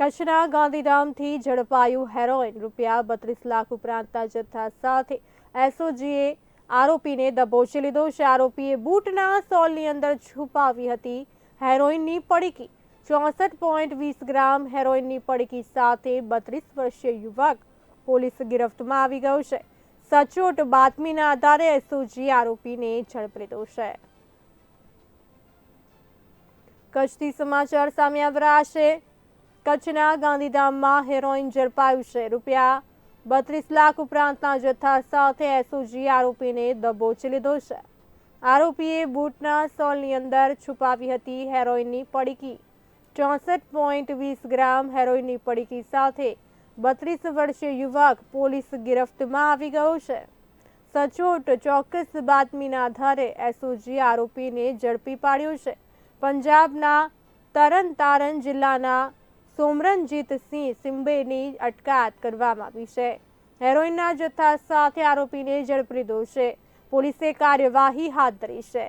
કચ્છના ગાંધીધામથી ઝડપાયું હેરોઇન રૂપિયા બત્રીસ લાખ ઉપરાંતના જથ્થા સાથે એસઓજીએ આરોપીને દબોચી લીધો. છે આરોપીએ બૂટના સોલની અંદર છુપાવી હતી હેરોઇનની પડીકી. ચોસઠ પોઈન્ટ વીસ ગ્રામ હેરોઇનની પડીકી સાથે બત્રીસ વર્ષીય યુવક પોલીસ ગિરફ્તમાં આવી ગયો છે. સચોટ બાતમીના આધારે એસઓજી આરોપીને ઝડપી લીધો છે. કચ્છથી સમાચાર સામે આવ્યા છે. કચ્છના ગાંધીધામમાં હેરોઇન ઝડપાયું છે. રૂપિયા બત્રીસ લાખ ઉપરાંતના જથ્થા સાથે એસઓજી આરોપીને દબોચી લીધો છે. આરોપીએ બૂટના સોલની અંદર છુપાવી હતી હેરોઇનની પડીકી. ચોસઠ પોઈન્ટ વીસ ગ્રામ હેરોઇનની પડીકી સાથે બત્રીસ વર્ષીય યુવક પોલીસ ગિરફ્તમાં આવી ગયો છે. સચોટ ચોક્કસ બાતમીના આધારે એસઓજી આરોપીને ઝડપી પાડ્યો છે. પંજાબના તરન તારણ જિલ્લાના સોમરનજીત સિંહ સિંબેની અટકાયત કરવામાં આવી છે. હેરોઇનના જથ્થા સાથે આરોપીને ઝડપી લીધો છે પોલીસે કાર્યવાહી હાથ ધરી છે.